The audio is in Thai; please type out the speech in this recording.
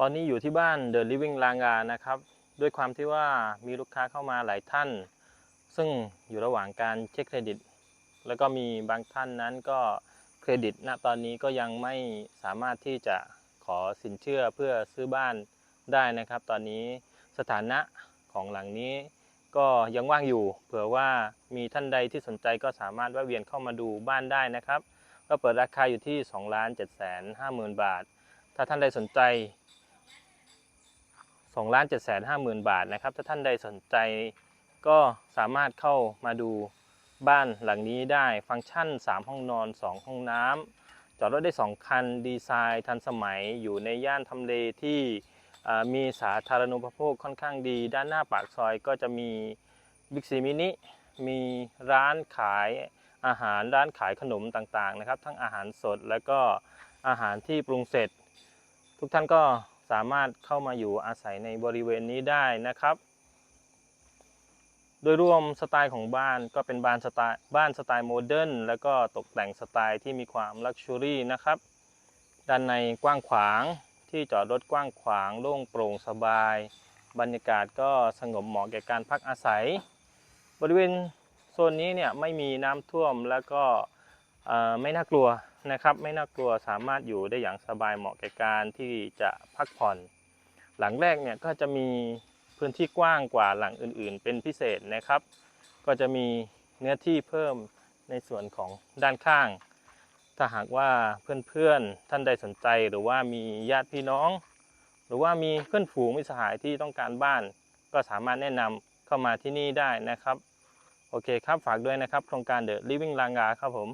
ตอนนี้อยู่ที่บ้าน The Living ลางานะครับ ด้วยความที่ว่ามีลูกค้าเข้ามาหลายท่าน ซึ่งอยู่ระหว่างการเช็คเครดิต แล้วก็มีบางท่านนั้นก็เครดิตณตอนนี้ก็ยังไม่สามารถที่จะขอสินเชื่อเพื่อซื้อบ้านได้นะครับ ตอนนี้สถานะของหลังนี้ก็ยังว่างอยู่ เผื่อว่ามีท่านใดที่สนใจก็สามารถแวะเวียนเข้ามาดูบ้านได้นะครับ ก็เปิดราคาอยู่ที่2ล้าน7 5 0 0 0 0 บาท ถ้าท่านใดสนใจ 2ล้าน7 5 0 0 0 0 บาทนะครับ ถ้าท่านใดสนใจก็สามารถเข้ามาดูบ้านหลังนี้ได้ ฟังก์ชัน 3 ห้องนอน 2 ห้องน้ำจอดรถได้ 2 คัน ดีไซน์ทันสมัย อยู่ในย่านทำเลที่มีสาธารณูปโภคค่อนข้างดี ด้านหน้าปากซอยก็จะมีบิ๊กซีมินิ มีร้านขายอาหาร ร้านขายขนมต่างๆนะครับ ทั้งอาหารสดแล้วก็อาหารที่ปรุงเสร็จ ทุกท่านก็ สามารถเข้ามาอยู่อาศัยในบริเวณนี้ได้นะครับ โดยรวมสไตล์ของบ้านก็เป็นบ้านสไตล์บ้านสไตล์โมเดิร์นแล้วก็ตกแต่งสไตล์ที่มีความลักชัวรี่นะครับ ด้านในกว้างขวางที่จอดรถกว้างขวางโล่งโปร่งสบาย บรรยากาศก็สงบเหมาะแก่การพักอาศัย บริเวณโซนนี้เนี่ยไม่มีน้ำท่วมแล้วก็ ไม่น่ากลัวนะครับ ไม่น่ากลัวสามารถอยู่ได้อย่างสบายเหมาะแก่การที่จะพักผ่อน หลังแรกเนี่ยก็จะมีพื้นที่กว้างกว่าหลังอื่น ๆ เป็นพิเศษนะครับ ก็จะมีเนื้อที่เพิ่มในส่วนของด้านข้าง ถ้าหากว่าเพื่อนๆท่านใดสนใจหรือว่ามีญาติพี่น้อง หรือว่ามีเพื่อนฝูงมิสหายที่ต้องการบ้าน ก็สามารถแนะนำเข้ามาที่นี่ได้นะครับ โอเคครับฝากด้วยนะครับ โครงการ The Living ลางาครับผม